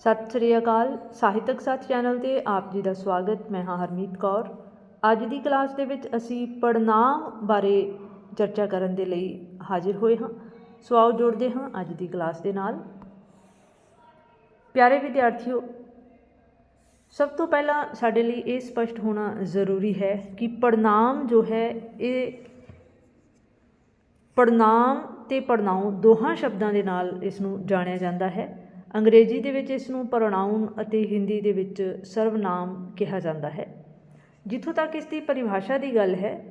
ਸਤਿ ਸ੍ਰੀ ਅਕਾਲ, ਸਾਹਿਤਕ ਸਾਥ ਚੈਨਲ ਤੇ ਆਪ ਜੀ ਦਾ ਸਵਾਗਤ। ਮੈਂ ਹਾਂ ਹਰਮੀਤ ਕੌਰ। ਅੱਜ ਦੀ ਕਲਾਸ ਦੇ ਵਿੱਚ ਅਸੀਂ ਪੜਨਾਮ ਬਾਰੇ ਚਰਚਾ ਕਰਨ ਦੇ ਲਈ ਹਾਜ਼ਰ ਹੋਏ ਹਾਂ। ਸੋ ਆਓ ਜੁੜਦੇ ਹਾਂ ਅੱਜ ਦੀ ਕਲਾਸ ਦੇ ਨਾਲ। ਪਿਆਰੇ ਵਿਦਿਆਰਥੀਓ, ਸਭ ਤੋਂ ਪਹਿਲਾਂ ਸਾਡੇ ਲਈ ਇਹ ਸਪਸ਼ਟ ਹੋਣਾ ਜ਼ਰੂਰੀ ਹੈ ਕਿ ਪੜਨਾਮ ਜੋ ਹੈ, ਇਹ ਪੜਨਾਮ ਤੇ ਪੜਨਾਉ ਦੋਹਾਂ ਸ਼ਬਦਾਂ ਦੇ ਨਾਲ ਇਸ ਨੂੰ ਜਾਣਿਆ ਜਾਂਦਾ ਹੈ। ਅੰਗਰੇਜ਼ੀ ਦੇ ਵਿੱਚ ਇਸ ਨੂੰ ਪ੍ਰੋਨਾਉਨ ਅਤੇ ਹਿੰਦੀ ਦੇ ਵਿੱਚ ਸਰਵਨਾਮ ਕਿਹਾ ਜਾਂਦਾ ਹੈ। ਜਿੱਥੋਂ ਤੱਕ ਇਸ ਦੀ ਪਰਿਭਾਸ਼ਾ ਦੀ ਗੱਲ ਹੈ,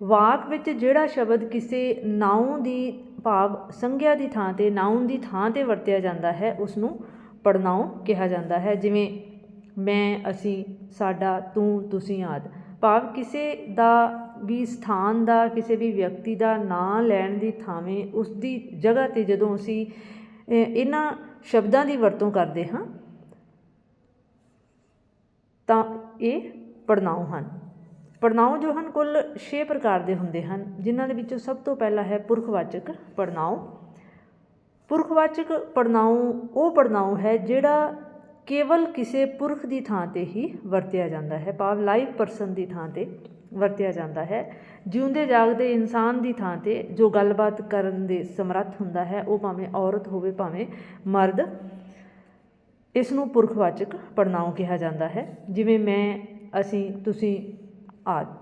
ਵਾਕ ਵਿੱਚ ਜਿਹੜਾ ਸ਼ਬਦ ਕਿਸੇ ਨਾਉਨ ਦੀ ਭਾਵ ਸੰਗਿਆ ਦੀ ਥਾਂ ਤੇ ਨਾਉਨ ਦੀ ਥਾਂ ਤੇ ਵਰਤਿਆ ਜਾਂਦਾ ਹੈ ਉਸ ਨੂੰ ਪੜਨਾਉ ਕਿਹਾ ਜਾਂਦਾ ਹੈ। ਜਿਵੇਂ, ਮੈਂ, ਅਸੀਂ, ਸਾਡਾ, ਤੂੰ, ਤੁਸੀਂ ਆਦ। ਭਾਵ ਕਿਸੇ ਦਾ ਵੀ ਸਥਾਨ ਦਾ, ਕਿਸੇ ਵੀ ਵਿਅਕਤੀ ਦਾ ਨਾਂ ਲੈਣ ਦੀ ਥਾਵੇਂ, ਉਸ ਦੀ ਜਗ੍ਹਾ ਤੇ ਜਦੋਂ ਅਸੀਂ ਇਹਨਾਂ ਸ਼ਬਦਾਂ ਦੀ ਵਰਤੋਂ ਕਰਦੇ ਹਾਂ, ਤਾਂ ਇਹ ਪੜਨਾਉ ਹਨ। ਪੜਨਾਉ ਜੋ ਹਨ, ਕੁੱਲ 6 ਪ੍ਰਕਾਰ ਦੇ ਹੁੰਦੇ ਹਨ, ਜਿਨ੍ਹਾਂ ਦੇ ਵਿੱਚੋਂ ਸਭ ਤੋਂ ਪਹਿਲਾ ਹੈ ਪੁਰਖਵਾਚਕ ਪੜਨਾਉ ਪੁਰਖਵਾਚਕ ਪੜਨਾਉ ਉਹ ਪੜਨਾਉ ਹੈ ਜਿਹੜਾ ਕੇਵਲ ਕਿਸੇ ਪੁਰਖ ਦੀ ਥਾਂ ਤੇ ਹੀ ਵਰਤਿਆ ਜਾਂਦਾ ਹੈ, ਭਾਵ ਲਾਈਵ ਪਰਸਨ ਦੀ ਥਾਂ ਤੇ। ਵਰਤਿਆ ਜਾਂਦਾ ਹੈ। ਜਿਉਂਦੇ ਜਾਗਦੇ ਇਨਸਾਨ ਦੀ ਥਾਂ ਤੇ ਜੋ ਗੱਲਬਾਤ ਕਰਨ ਦੇ ਸਮਰੱਥ ਹੁੰਦਾ ਹੈ, ਉਹ ਭਾਵੇਂ ਔਰਤ ਹੋਵੇ, ਭਾਵੇਂ ਮਰਦ ਇਸ ਨੂੰ ਪੁਰਖਵਾਚਕ ਪੜਨਾਉ ਕਿਹਾ ਜਾਂਦਾ ਹੈ। ਜਿਵੇਂ ਮੈਂ, ਅਸੀਂ, ਤੁਸੀਂ, ਆਦਿ।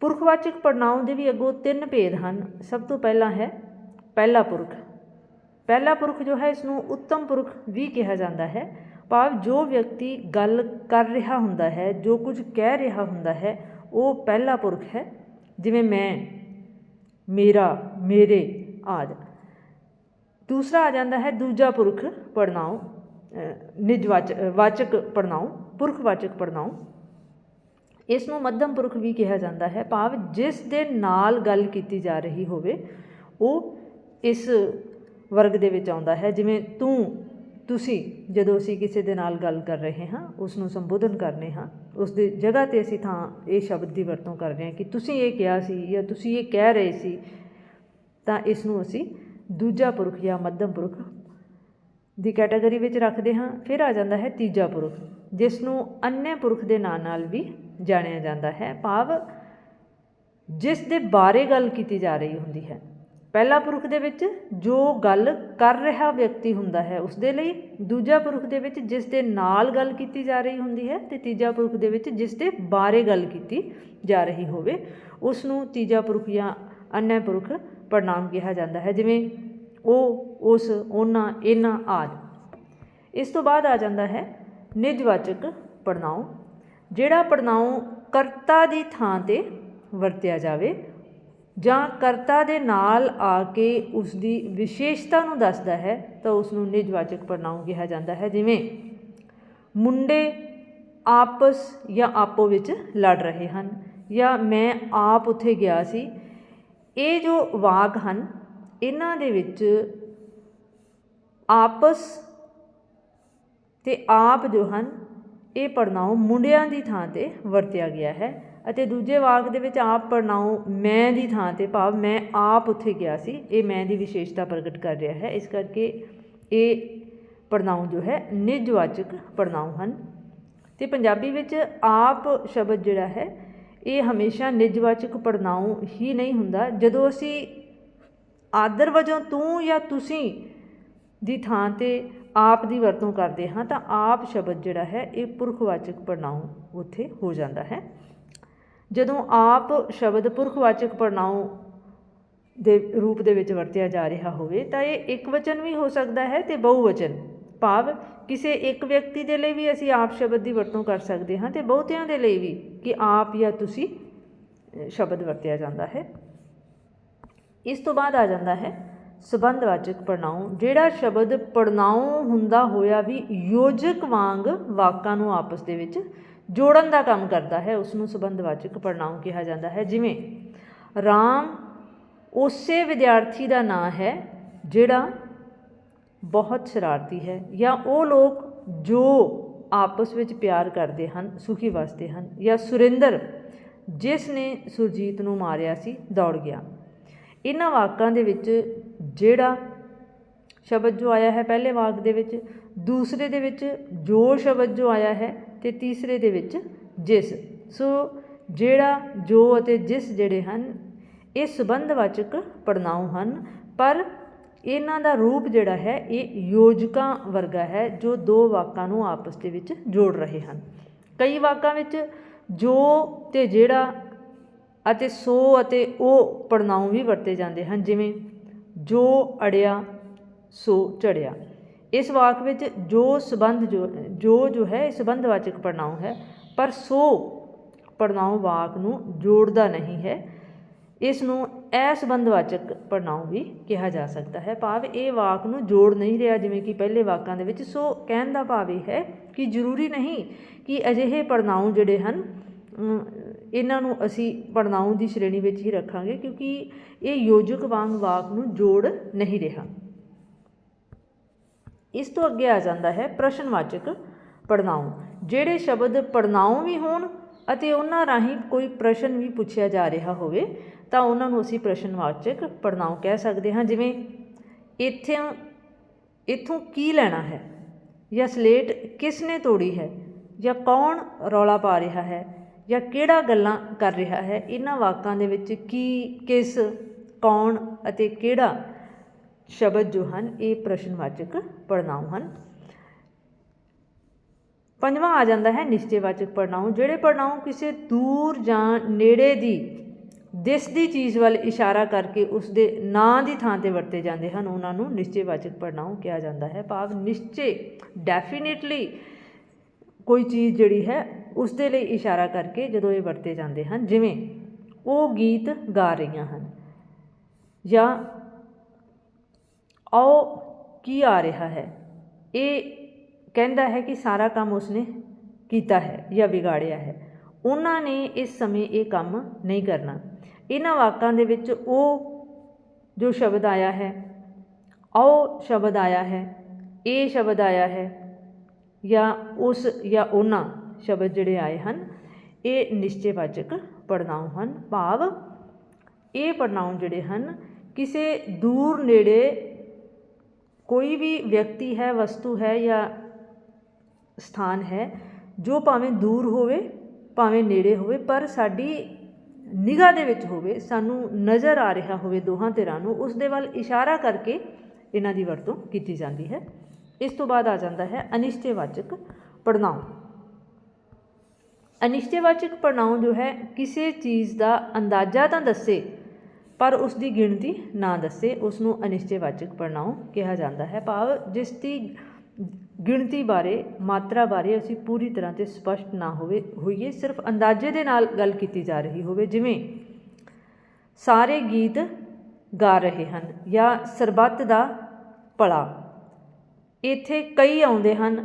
ਪੁਰਖਵਾਚਕ ਪੜਨਾਉ ਦੇ ਵੀ ਅੱਗੋਂ ਤਿੰਨ ਭੇਦ ਹਨ। ਸਭ ਤੋਂ ਪਹਿਲਾ ਹੈ ਪਹਿਲਾ ਪੁਰਖ। ਪਹਿਲਾ ਪੁਰਖ ਜੋ ਹੈ ਇਸ ਨੂੰ ਉੱਤਮ ਪੁਰਖ ਵੀ ਕਿਹਾ ਜਾਂਦਾ ਹੈ। ਭਾਵ ਜੋ ਵਿਅਕਤੀ ਗੱਲ ਕਰ ਰਿਹਾ ਹੁੰਦਾ ਹੈ, ਜੋ ਕੁਝ ਕਹਿ ਰਿਹਾ ਹੁੰਦਾ ਹੈ, ਉਹ ਪਹਿਲਾ ਪੁਰਖ ਹੈ। ਜਿਵੇਂ ਮੈਂ, ਮੇਰਾ, ਮੇਰੇ, ਆਦਿ। ਦੂਸਰਾ ਆ ਜਾਂਦਾ ਹੈ, ਦੂਜਾ ਪੁਰਖ ਪੜਨਾਉ ਨਿਜਵਾਚ ਵਾਚਕ ਪੜਨਾਉ ਪੁਰਖਵਾਚਕ ਪੜਨਾਉ ਇਸ ਨੂੰ ਮੱਧਮ ਪੁਰਖ ਵੀ ਕਿਹਾ ਜਾਂਦਾ ਹੈ। ਭਾਵ ਜਿਸ ਦੇ ਨਾਲ ਗੱਲ ਕੀਤੀ ਜਾ ਰਹੀ ਹੋਵੇ, ਉਹ ਇਸ ਵਰਗ ਦੇ ਵਿੱਚ ਆਉਂਦਾ ਹੈ। ਜਿਵੇਂ ਤੂੰ ਤੁਸੀਂ ਜਦੋਂ ਅਸੀਂ ਕਿਸੇ ਦੇ ਨਾਲ ਗੱਲ ਕਰ ਰਹੇ ਹਾਂ ਉਸ ਨੂੰ ਸੰਬੋਧਨ ਕਰਨੇ ਹਾਂ ਉਸ ਦੀ ਜਗ੍ਹਾ ਤੇ ਅਸੀਂ ਥਾਂ ਇਹ ਸ਼ਬਦ ਦੀ ਵਰਤੋਂ ਕਰ ਰਹੇ ਹਾਂ ਕਿ ਤੁਸੀਂ ਇਹ ਕਿਹਾ ਸੀ ਜਾਂ ਤੁਸੀਂ ਇਹ ਕਹਿ ਰਹੇ ਸੀ, ਤਾਂ ਇਸ ਨੂੰ ਅਸੀਂ ਦੂਜਾ ਪੁਰਖ ਜਾਂ ਮੱਧਮ ਪੁਰਖ ਦੀ ਕੈਟਾਗਰੀ ਵਿੱਚ ਰੱਖਦੇ ਹਾਂ। ਫਿਰ ਆ ਜਾਂਦਾ ਹੈ ਤੀਜਾ ਪੁਰਖ ਜਿਸ ਨੂੰ ਅੰਨੇ ਪੁਰਖ ਦੇ ਨਾਂ ਨਾਲ ਵੀ ਜਾਣਿਆ ਜਾਂਦਾ ਹੈ। ਭਾਵ ਜਿਸ ਦੇ ਬਾਰੇ ਗੱਲ ਕੀਤੀ ਜਾ ਰਹੀ ਹੁੰਦੀ ਹੈ। ਪਹਿਲਾ ਪੁਰਖ ਦੇ ਵਿੱਚ ਜੋ ਗੱਲ ਕਰ ਰਿਹਾ ਵਿਅਕਤੀ ਹੁੰਦਾ ਹੈ ਉਸ ਦੇ ਲਈ ਦੂਜਾ ਪੁਰਖ ਦੇ ਵਿੱਚ ਜਿਸ ਦੇ ਨਾਲ ਗੱਲ ਕੀਤੀ ਜਾ ਰਹੀ ਹੁੰਦੀ ਹੈ ਤੇ ਤੀਜਾ ਪੁਰਖ ਦੇ ਵਿੱਚ ਜਿਸ ਦੇ ਬਾਰੇ ਗੱਲ ਕੀਤੀ ਜਾ ਰਹੀ ਹੋਵੇ ਉਸ ਨੂੰ ਤੀਜਾ ਪੁਰਖ ਜਾਂ ਅੰਨ੍ਹੇ ਪੁਰਖ ਪੜਨਾਮ ਕਿਹਾ ਜਾਂਦਾ ਹੈ, ਜਿਵੇਂ ਉਹ, ਉਸ, ਉਹਨਾਂ, ਇਹਨਾਂ ਆਦਿ। ਇਸ ਤੋਂ ਬਾਅਦ ਆ ਜਾਂਦਾ ਹੈ ਨਿਜਵਾਚਕ ਪੜਨਾਉ ਜਿਹੜਾ ਪੜਨਾਉ ਕਰਤਾ ਦੀ ਥਾਂ ਤੇ ਵਰਤਿਆ ਜਾਵੇ ਜਾਂ ਕਰਤਾ ਦੇ ਨਾਲ ਆ ਕੇ ਉਸ ਦੀ ਵਿਸ਼ੇਸ਼ਤਾ ਨੂੰ ਦੱਸਦਾ ਹੈ, ਤਾਂ ਉਸ ਨੂੰ ਨਿਜਵਾਚਕ ਪੜਨਾਉ ਕਿਹਾ ਜਾਂਦਾ ਹੈ। ਜਿਵੇਂ, ਮੁੰਡੇ ਆਪਸ ਜਾਂ ਆਪੋ ਵਿੱਚ ਲੜ ਰਹੇ ਹਨ, ਜਾਂ ਮੈਂ ਆਪ ਉੱਥੇ ਗਿਆ ਸੀ। ਇਹ ਜੋ ਵਾਕ ਹਨ, ਇਹਨਾਂ ਦੇ ਵਿੱਚ ਆਪਸ ਤੇ ਆਪ ਜੋ ਹਨ, ਇਹ ਪੜਨਾਉ ਮੁੰਡਿਆਂ ਦੀ ਥਾਂ ਤੇ ਵਰਤਿਆ ਗਿਆ ਹੈ। ਅਤੇ ਦੂਜੇ ਵਾਕ ਦੇ ਵਿੱਚ ਆਪ ਪੜਨਾਉ ਮੈਂ ਦੀ ਥਾਂ ਤੇ ਭਾਵ ਮੈਂ ਆਪ ਉੱਥੇ ਗਿਆ ਸੀ। ਇਹ ਮੈਂ ਦੀ ਵਿਸ਼ੇਸ਼ਤਾ ਪ੍ਰਗਟ ਕਰ ਰਿਹਾ ਹੈ। ਇਸ ਕਰਕੇ ਇਹ ਪੜਨਾਉ ਜੋ ਹੈ, ਨਿਜਵਾਚਕ ਪੜਨਾਉ ਹਨ। ਤੇ ਪੰਜਾਬੀ ਵਿੱਚ ਆਪ ਸ਼ਬਦ ਜਿਹੜਾ ਹੈ, ਇਹ ਹਮੇਸ਼ਾ ਨਿਜਵਾਚਕ ਪੜਨਾਉ ਹੀ ਨਹੀਂ ਹੁੰਦਾ। ਜਦੋਂ ਅਸੀਂ ਆਦਰ ਵਜੋਂ ਤੂੰ ਜਾਂ ਤੁਸੀਂ ਦੀ ਥਾਂ ਤੇ ਆਪ ਦੀ ਵਰਤੋਂ ਕਰਦੇ ਹਾਂ, ਤਾਂ ਆਪ ਸ਼ਬਦ ਜਿਹੜਾ ਹੈ, ਇਹ ਪੁਰਖਵਾਚਕ ਪੜਨਾਉ ਉੱਥੇ ਹੋ ਜਾਂਦਾ ਹੈ। ਜਦੋਂ ਆਪ ਸ਼ਬਦ ਪੁਰਖਵਾਚਕ ਪੜਨਾਉ ਦੇ ਰੂਪ ਦੇ ਵਿੱਚ ਵਰਤਿਆ ਜਾ ਰਿਹਾ ਹੋਵੇ, ਤਾਂ ਇਹ ਇੱਕ ਵਚਨ ਵੀ ਹੋ ਸਕਦਾ ਹੈ ਤੇ ਬਹੁਵਚਨ। ਭਾਵ, ਕਿਸੇ ਇੱਕ ਵਿਅਕਤੀ ਦੇ ਲਈ ਵੀ ਅਸੀਂ ਆਪ ਸ਼ਬਦ ਦੀ ਵਰਤੋਂ ਕਰ ਸਕਦੇ ਹਾਂ ਤੇ ਬਹੁਤਿਆਂ ਦੇ ਲਈ ਵੀ ਕਿ ਆਪ ਜਾਂ ਤੁਸੀਂ ਸ਼ਬਦ ਵਰਤਿਆ ਜਾਂਦਾ ਹੈ। ਇਸ ਤੋਂ ਬਾਅਦ ਆ ਜਾਂਦਾ ਹੈ ਸਬੰਧਵਾਚਕ ਪੜਨਾਉ ਜਿਹੜਾ ਸ਼ਬਦ ਪੜਨਾਉ ਹੁੰਦਾ ਹੋਇਆ ਵੀ ਯੋਜਕ ਵਾਂਗ ਵਾਕਾਂ ਨੂੰ ਆਪਸ ਦੇ ਵਿੱਚ ਜੋੜਨ ਦਾ ਕੰਮ ਕਰਦਾ ਹੈ ਉਸ ਨੂੰ ਸਬੰਧਵਾਚਕ ਪੜਨਾਉ ਕਿਹਾ ਜਾਂਦਾ ਹੈ, ਜਿਵੇਂ ਰਾਮ ਉਸੇ ਵਿਦਿਆਰਥੀ ਦਾ ਨਾਂ ਹੈ ਜਿਹੜਾ ਬਹੁਤ ਸ਼ਰਾਰਤੀ ਹੈ, ਜਾਂ ਉਹ ਲੋਕ ਜੋ ਆਪਸ ਵਿੱਚ ਪਿਆਰ ਕਰਦੇ ਹਨ, ਸੁਖੀ ਵਸਦੇ ਹਨ, ਜਾਂ ਸੁਰਿੰਦਰ ਜਿਸ ਨੇ ਸੁਰਜੀਤ ਨੂੰ ਮਾਰਿਆ ਸੀ, ਦੌੜ ਗਿਆ। ਇਹਨਾਂ ਵਾਕਾਂ ਦੇ ਵਿੱਚ ਜਿਹੜਾ ਸ਼ਬਦ ਜੋ ਆਇਆ ਹੈ ਪਹਿਲੇ ਵਾਕ ਦੇ ਵਿੱਚ, ਦੂਸਰੇ ਦੇ ਵਿੱਚ ਜੋ ਸ਼ਬਦ ਜੋ ਆਇਆ ਹੈ ਤੇ ਤੀਸਰੇ ਦੇ ਵਿੱਚ ਜਿਸ। ਸੋ ਜਿਹੜਾ, ਜੋ ਅਤੇ ਜਿਸ ਜਿਹੜੇ ਹਨ, ਇਹ ਸੰਬੰਧਵਾਚਕ ਪੜਨਾਉ ਹਨ, ਪਰ ਇਹਨਾਂ ਦਾ ਰੂਪ ਜਿਹੜਾ ਹੈ, ਇਹ ਯੋਜਕਾਂ ਵਰਗਾ ਹੈ, ਜੋ ਦੋ ਵਾਕਾਂ ਨੂੰ ਆਪਸ ਦੇ ਵਿੱਚ ਜੋੜ ਰਹੇ ਹਨ। ਕਈ ਵਾਕਾਂ ਵਿੱਚ ਜੋ ਤੇ ਜਿਹੜਾ ਅਤੇ ਸੋ ਅਤੇ ਉਹ ਪੜਨਾਉ ਵੀ ਵਰਤੇ ਜਾਂਦੇ ਹਨ, ਜਿਵੇਂ ਜੋ ਅੜਿਆ, ਸੋ ਚੜਿਆ। ਇਸ ਵਾਕ ਵਿੱਚ ਜੋ ਸੰਬੰਧ ਜੋ ਜੋ ਜੋ ਹੈ, ਇਹ ਸੰਬੰਧਵਾਚਕ ਪੜਨਾਉ ਹੈ, ਪਰ ਸੋ ਪੜਨਾਉ ਵਾਕ ਨੂੰ ਜੋੜਦਾ ਨਹੀਂ ਹੈ। ਇਸ ਨੂੰ ਅਸੰਬੰਧਵਾਚਕ ਪੜਨਾਉ ਵੀ ਕਿਹਾ ਜਾ ਸਕਦਾ ਹੈ। ਭਾਵ ਇਹ ਵਾਕ ਨੂੰ ਜੋੜ ਨਹੀਂ ਰਿਹਾ, ਜਿਵੇਂ ਕਿ ਪਹਿਲੇ ਵਾਕਾਂ ਦੇ ਵਿੱਚ। ਸੋ ਕਹਿਣ ਦਾ ਭਾਵ ਇਹ ਹੈ ਕਿ ਜ਼ਰੂਰੀ ਨਹੀਂ ਕਿ ਅਜਿਹੇ ਪੜਨਾਉ ਜਿਹੜੇ ਹਨ ਇਹਨਾਂ ਨੂੰ ਅਸੀਂ ਪੜਨਾਉ ਦੀ ਸ਼੍ਰੇਣੀ ਵਿੱਚ ਹੀ ਰੱਖਾਂਗੇ ਕਿਉਂਕਿ ਇਹ ਯੋਜਕ ਵਾਂਗ ਵਾਕ ਨੂੰ ਜੋੜ ਨਹੀਂ ਰਿਹਾ। ਇਸ ਤੋਂ ਅੱਗੇ ਆ ਜਾਂਦਾ ਹੈ ਪ੍ਰਸ਼ਨਵਾਚਕ ਪੜਨਾਉ ਜਿਹੜੇ ਸ਼ਬਦ ਪੜਨਾਉ ਵੀ ਹੋਣ ਅਤੇ ਉਹਨਾਂ ਰਾਹੀਂ ਕੋਈ ਪ੍ਰਸ਼ਨ ਵੀ ਪੁੱਛਿਆ ਜਾ ਰਿਹਾ ਹੋਵੇ, ਤਾਂ ਉਹਨਾਂ ਨੂੰ ਅਸੀਂ ਪ੍ਰਸ਼ਨਵਾਚਕ ਪੜਨਾਉ ਕਹਿ ਸਕਦੇ ਹਾਂ। ਜਿਵੇਂ, ਇੱਥੇ, ਇੱਥੋਂ ਕੀ ਲੈਣਾ ਹੈ? ਜਾਂ ਸਲੇਟ ਕਿਸ ਨੇ ਤੋੜੀ ਹੈ? ਜਾਂ ਕੌਣ ਰੌਲਾ ਪਾ ਰਿਹਾ ਹੈ? ਜਾਂ ਕਿਹੜਾ ਗੱਲਾਂ ਕਰ ਰਿਹਾ ਹੈ, ਇਹਨਾਂ ਵਾਕਾਂ ਦੇ ਵਿੱਚ ਕੀ, ਕਿਸ, ਕੌਣ ਅਤੇ ਕਿਹੜਾ ਸ਼ਬਦ ਜੋ ਹਨ, ਇਹ ਪ੍ਰਸ਼ਨਵਾਚਕ ਪੜਨਾਉ ਹਨ। ਪੰਜਵਾਂ ਆ ਜਾਂਦਾ ਹੈ ਨਿਸ਼ਚੈਵਾਚਕ ਪੜਨਾਉ ਜਿਹੜੇ ਪੜਨਾਉ ਕਿਸੇ ਦੂਰ ਜਾਂ ਨੇੜੇ ਦੀ ਦਿਸਦੀ ਚੀਜ਼ ਵੱਲ ਇਸ਼ਾਰਾ ਕਰਕੇ ਉਸ ਦੇ ਨਾਂ ਦੀ ਥਾਂ ਤੇ ਵਰਤੇ ਜਾਂਦੇ ਹਨ, ਉਹਨਾਂ ਨੂੰ ਨਿਸ਼ਚੈਵਾਚਕ ਪੜਨਾਉ ਕਿਹਾ ਜਾਂਦਾ ਹੈ। ਭਾਵ ਨਿਸ਼ਚੇ ਡੈਫੀਨਿਟਲੀ ਕੋਈ ਚੀਜ਼ ਜਿਹੜੀ ਹੈ ਉਸ ਦੇ ਲਈ ਇਸ਼ਾਰਾ ਕਰਕੇ ਜਦੋਂ ਇਹ ਵਰਤੇ ਜਾਂਦੇ ਹਨ, ਜਿਵੇਂ, ਉਹ ਗੀਤ ਗਾ ਰਹੀਆਂ ਹਨ ਜਾਂ, ਆਓ ਕੀ ਆ ਰਿਹਾ ਹੈ? ਇਹ ਕਹਿੰਦਾ ਹੈ ਕਿ ਸਾਰਾ ਕੰਮ ਉਸਨੇ ਕੀਤਾ ਹੈ ਜਾਂ ਵਿਗਾੜਿਆ ਹੈ। ਉਹਨਾਂ ਨੇ ਇਸ ਸਮੇਂ ਇਹ ਕੰਮ ਨਹੀਂ ਕਰਨਾ। ਇਹਨਾਂ ਵਾਕਾਂ ਦੇ ਵਿੱਚ ਉਹ ਜੋ ਸ਼ਬਦ ਆਇਆ ਹੈ, ਆਓ ਸ਼ਬਦ ਆਇਆ ਹੈ, ਇਹ ਸ਼ਬਦ ਆਇਆ ਹੈ ਜਾਂ ਉਸ ਜਾਂ ਉਹਨਾਂ ਸ਼ਬਦ ਜਿਹੜੇ ਆਏ ਹਨ, ਇਹ ਨਿਸ਼ਚੈਵਾਚਕ ਪੜਨਾਉ ਹਨ। ਭਾਵ ਇਹ ਪੜਨਾਉ ਜਿਹੜੇ ਹਨ, ਕਿਸੇ ਦੂਰ ਨੇੜੇ ਕੋਈ ਵੀ ਵਿਅਕਤੀ ਹੈ, ਵਸਤੂ ਹੈ ਜਾਂ ਸਥਾਨ ਹੈ, ਜੋ ਭਾਵੇਂ ਦੂਰ ਹੋਵੇ, ਭਾਵੇਂ ਨੇੜੇ ਹੋਵੇ, ਪਰ ਸਾਡੀ ਨਿਗਾਹ ਦੇ ਵਿੱਚ ਹੋਵੇ, ਸਾਨੂੰ ਨਜ਼ਰ ਆ ਰਿਹਾ ਹੋਵੇ ਦੋਹਾਂ ਧਿਰਾਂ ਨੂੰ, ਉਸ ਦੇ ਵੱਲ ਇਸ਼ਾਰਾ ਕਰਕੇ ਇਹਨਾਂ ਦੀ ਵਰਤੋਂ ਕੀਤੀ ਜਾਂਦੀ ਹੈ। ਇਸ ਤੋਂ ਬਾਅਦ ਆ ਜਾਂਦਾ ਹੈ ਅਨਿਸ਼ਚੈਵਾਚਕ ਪੜਨਾਉ ਅਨਿਸ਼ਚੈਵਾਚਕ ਪੜਨਾਉ ਜੋ ਹੈ, ਕਿਸੇ ਚੀਜ਼ ਦਾ ਅੰਦਾਜ਼ਾ ਤਾਂ ਦੱਸੇ, ਪਰ ਉਸ ਦੀ ਗਿਣਤੀ ਨਾ ਦੱਸੇ ਉਸ ਨੂੰ ਅਨਿਸ਼ਚੈਵਾਚਕ ਪੜਨਾਉ ਕਿਹਾ ਜਾਂਦਾ ਹੈ। ਭਾਵ ਜਿਸ ਦੀ ਗਿਣਤੀ ਬਾਰੇ, ਮਾਤਰਾ ਬਾਰੇ ਅਸੀਂ ਪੂਰੀ ਤਰ੍ਹਾਂ ਤੇ ਸਪਸ਼ਟ ਨਾ ਹੋਵੇ, ਹੋਈਏ, ਸਿਰਫ ਅੰਦਾਜ਼ੇ ਦੇ ਨਾਲ ਗੱਲ ਕੀਤੀ ਜਾ ਰਹੀ ਹੋਵੇ, ਜਿਵੇਂ ਸਾਰੇ ਗੀਤ ਗਾ ਰਹੇ ਹਨ ਜਾਂ ਸਰਬੱਤ ਦਾ ਭਲਾ, ਇੱਥੇ ਕਈ ਆਉਂਦੇ ਹਨ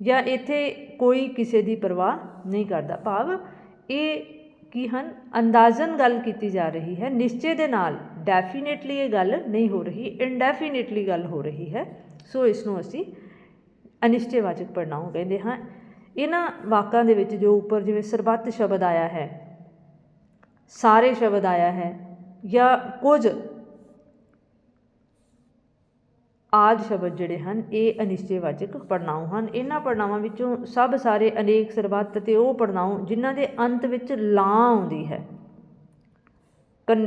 ਜਾਂ ਇੱਥੇ ਕੋਈ ਕਿਸੇ ਦੀ ਪਰਵਾਹ ਨਹੀਂ ਕਰਦਾ। ਭਾਵ ਇਹ ਕੀ ਹਨ? ਅੰਦਾਜ਼ਨ ਗੱਲ ਕੀਤੀ ਜਾ ਰਹੀ ਹੈ। ਨਿਸ਼ਚੇ ਦੇ ਨਾਲ ਡੈਫੀਨੇਟਲੀ ਇਹ ਗੱਲ ਨਹੀਂ ਹੋ ਰਹੀ ਇਨਡੈਫੀਨੇਟਲੀ ਗੱਲ ਹੋ ਰਹੀ ਹੈ। ਸੋ ਇਸ ਨੂੰ ਅਸੀਂ ਅਨਿਸ਼ਚੈਵਾਚਕ ਪੜਨਾਉ ਕਹਿੰਦੇ ਹਾਂ। ਇਹਨਾਂ ਵਾਕਾਂ ਦੇ ਵਿੱਚ ਜੋ ਉੱਪਰ ਜਿਵੇਂ ਸਰਬੱਤ ਸ਼ਬਦ ਆਇਆ ਹੈ, ਸਾਰੇ ਸ਼ਬਦ ਆਇਆ ਹੈ ਜਾਂ ਕੁਝ ਆਦਿ ਸ਼ਬਦ ਜਿਹੜੇ ਹਨ, ਇਹ ਅਨਿਸ਼ਚੈਵਾਚਕ ਪੜਨਾਉ ਹਨ। ਇਹਨਾਂ ਪੜਨਾਵਾਂ ਵਿੱਚੋਂ ਸਭ ਸਾਰੇ ਅਨੇਕ ਸਰਬੱਤ ਤੇ ਉਹ ਪੜਨਾਉ ਜਿਨ੍ਹਾਂ ਦੇ ਅੰਤ ਵਿੱਚ ਲਾਂ ਆਉਂਦੀ ਹੈ। ਕੰ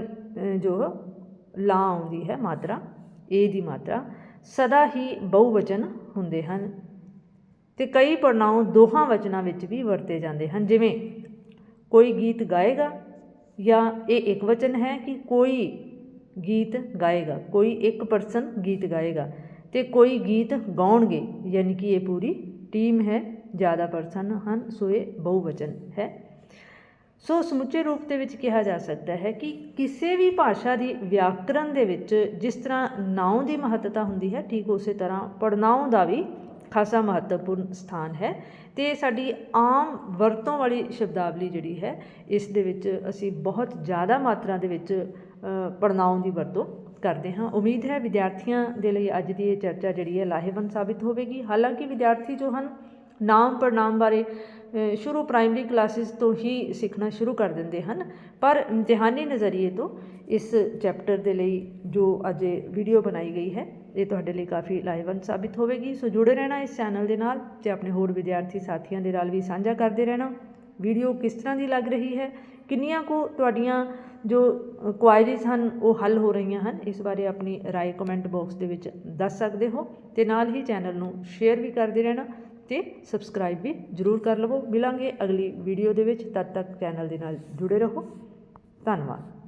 ਜੋ ਲਾ ਆਉਂਦੀ ਹੈ ਮਾਤਰਾ, ਏ ਦੀ ਮਾਤਰਾ, ਸਦਾ ਹੀ ਬਹੁਵਚਨ ਹੁੰਦੇ ਹਨ ਤੇ ਕਈ ਪੜਨਾਉ ਦੋਹਾਂ ਵਚਨਾਂ ਵਿੱਚ ਵੀ ਵਰਤੇ ਜਾਂਦੇ ਹਨ। ਜਿਵੇਂ, ਕੋਈ ਗੀਤ ਗਾਏਗਾ ਜਾਂ ਇਹ ਇੱਕ ਵਚਨ ਹੈ ਕਿ ਕੋਈ ਗੀਤ ਗਾਏਗਾ, ਕੋਈ ਇੱਕ ਪਰਸਨ ਗੀਤ ਗਾਏਗਾ ਤੇ ਕੋਈ ਗੀਤ ਗਾਉਣਗੇ, ਯਾਨੀ ਕਿ ਇਹ ਪੂਰੀ ਟੀਮ ਹੈ, ਜ਼ਿਆਦਾ ਪਰਸਨ ਹਨ, ਸੋ ਇਹ ਬਹੁਵਚਨ ਹੈ। ਸੋ ਸਮੁੱਚੇ ਰੂਪ ਦੇ ਵਿੱਚ ਕਿਹਾ ਜਾ ਸਕਦਾ ਹੈ ਕਿ ਕਿਸੇ ਵੀ ਭਾਸ਼ਾ ਦੀ ਵਿਆਕਰਨ ਦੇ ਵਿੱਚ ਜਿਸ ਤਰ੍ਹਾਂ ਨਾਉ ਦੀ ਮਹੱਤਤਾ ਹੁੰਦੀ ਹੈ, ਠੀਕ ਉਸੇ ਤਰ੍ਹਾਂ ਪੜਨਾਉ ਦਾ ਵੀ ਖਾਸਾ ਮਹੱਤਵਪੂਰਨ ਸਥਾਨ ਹੈ ਤੇ ਸਾਡੀ ਆਮ ਵਰਤੋਂ ਵਾਲੀ ਸ਼ਬਦਾਵਲੀ ਜਿਹੜੀ ਹੈ, ਇਸ ਦੇ ਵਿੱਚ ਅਸੀਂ ਬਹੁਤ ਜ਼ਿਆਦਾ ਮਾਤਰਾ ਦੇ ਵਿੱਚ ਪੜਨਾਉ ਦੀ ਵਰਤੋਂ ਕਰਦੇ ਹਾਂ। ਉਮੀਦ ਹੈ ਵਿਦਿਆਰਥੀਆਂ ਦੇ ਲਈ ਅੱਜ ਦੀ ਇਹ ਚਰਚਾ ਜਿਹੜੀ ਹੈ ਲਾਹੇਵੰਦ ਸਾਬਿਤ ਹੋਵੇਗੀ। ਹਾਲਾਂਕਿ ਵਿਦਿਆਰਥੀ ਜੋ ਹਨ, ਨਾਮ ਪ੍ਰਨਾਮ ਬਾਰੇ ਸ਼ੁਰੂ ਪ੍ਰਾਇਮਰੀ ਕਲਾਸਿਸ ਤੋਂ ਹੀ ਸਿੱਖਣਾ ਸ਼ੁਰੂ ਕਰ ਦਿੰਦੇ ਹਨ। ਪਰ ਇਮਤਿਹਾਨੀ ਨਜ਼ਰੀਏ ਤੋਂ ਇਸ ਚੈਪਟਰ ਦੇ ਲਈ ਜੋ ਅੱਜ ਵੀਡੀਓ ਬਣਾਈ ਗਈ ਹੈ, ਇਹ ਤੁਹਾਡੇ ਲਈ ਕਾਫੀ ਲਾਹੇਵੰਦ ਸਾਬਿਤ ਹੋਵੇਗੀ। ਸੋ ਜੁੜੇ ਰਹਿਣਾ ਇਸ ਚੈਨਲ ਦੇ ਨਾਲ ਤੇ ਆਪਣੇ ਹੋਰ ਵਿਦਿਆਰਥੀ ਸਾਥੀਆਂ ਦੇ ਨਾਲ ਵੀ ਸਾਂਝਾ ਕਰਦੇ ਰਹਿਣਾ। ਵੀਡੀਓ ਕਿਸ ਤਰ੍ਹਾਂ ਦੀ ਲੱਗ ਰਹੀ ਹੈ, ਕਿੰਨੀਆਂ ਕੁ ਤੁਹਾਡੀਆਂ ਜੋ ਕੁਆਇਰੀਜ਼ ਹਨ ਉਹ ਹੱਲ ਹੋ ਰਹੀਆਂ ਹਨ, ਇਸ ਬਾਰੇ ਆਪਣੀ ਰਾਏ ਕਮੈਂਟ ਬਾਕਸ ਦੇ ਵਿੱਚ ਦੱਸ ਸਕਦੇ ਹੋ ਤੇ ਨਾਲ ਹੀ ਚੈਨਲ ਨੂੰ ਸ਼ੇਅਰ ਵੀ ਕਰਦੇ ਰਹਿਣਾ ਤੇ ਸਬਸਕ੍ਰਾਈਬ ਵੀ ਜ਼ਰੂਰ ਕਰ ਲਵੋ। ਮਿਲਾਂਗੇ ਅਗਲੀ ਵੀਡੀਓ ਦੇ ਵਿੱਚ, ਤਦ ਤੱਕ ਚੈਨਲ ਦੇ ਨਾਲ ਜੁੜੇ ਰਹੋ। ਧੰਨਵਾਦ।